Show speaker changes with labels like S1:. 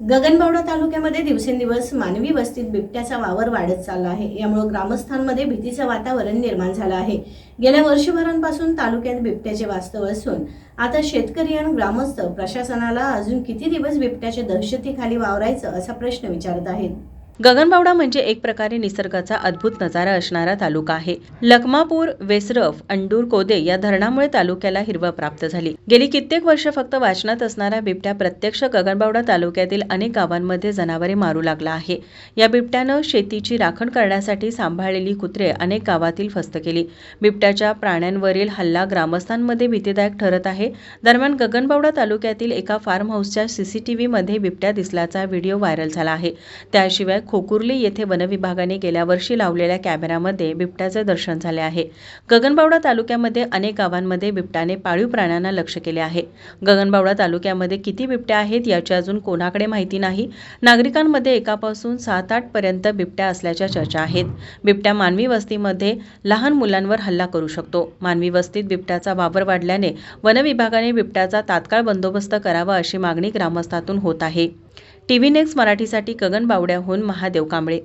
S1: गगनबावडा तालुक्यामध्ये दिवसेंदिवस मानवी वस्तीत बिबट्याचा वावर वाढत चालला आहे. यामुळे ग्रामस्थांमध्ये भीतीचं वातावरण निर्माण झालं आहे. गेल्या वर्षभरांपासून तालुक्यात बिबट्याचे वास्तव असून आता शेतकरी आणि ग्रामस्थ प्रशासनाला अजून किती दिवस बिबट्याच्या दहशतीखाली वावरायचं असा प्रश्न विचारत आहेत?
S2: गगनबावडा म्हणजे एक प्रकारे निसर्गाचा अद्भुत नजारा असणारा तालुका आहे. लखमापूर वेसरफ अंडूर कोदे या धरणामुळे तालुक्याला हिरवा प्राप्त झाली. गेली कित्येक वर्ष फक्त वाचनात असणारा बिबट्या प्रत्यक्ष गगनबावडा तालुक्यातील अनेक गावांमध्ये जनावरे मारू लागला आहे. या बिबट्यानं शेतीची राखण करण्यासाठी सांभाळलेली कुत्रे अनेक गावातील फस्त केली. बिबट्याच्या प्राण्यांवरील हल्ला ग्रामस्थांमध्ये भीतीदायक ठरत आहे. दरम्यान गगनबावडा तालुक्यातील एका फार्म हाऊसच्या सीसीटीव्हीमध्ये बिबट्या दिसल्याचा व्हिडिओ व्हायरल झाला आहे. त्याशिवाय खोकुर्ली येथे वनविभागाने गेल्या वर्षी लावलेल्या कॅमेऱ्यामध्ये बिबट्याचे दर्शन झाले आहे. गगनबावडा तालुक्यामध्ये अनेक गावांमध्ये बिबट्याने पाळीव प्राण्यांना लक्ष केले आहे. गगनबावडा तालुक्यामध्ये किती बिबट्या आहेत याची अजून कोणाकडे माहिती नाही. नागरिकांमध्ये एकापासून सात आठ पर्यंत बिबट्या असल्याच्या चर्चा आहेत. बिबट्या मानवी वस्तीमध्ये लहान मुलांवर हल्ला करू शकतो. मानवी वस्तीत बिबट्याचा वावर वाढल्याने वनविभागाने बिबट्याचा तात्काळ बंदोबस्त करावा अशी मागणी ग्रामस्थातून होत आहे. टीव्ही नेक्स्ट मराठीसाठी गगन बावड्याहून महादेव कांबळे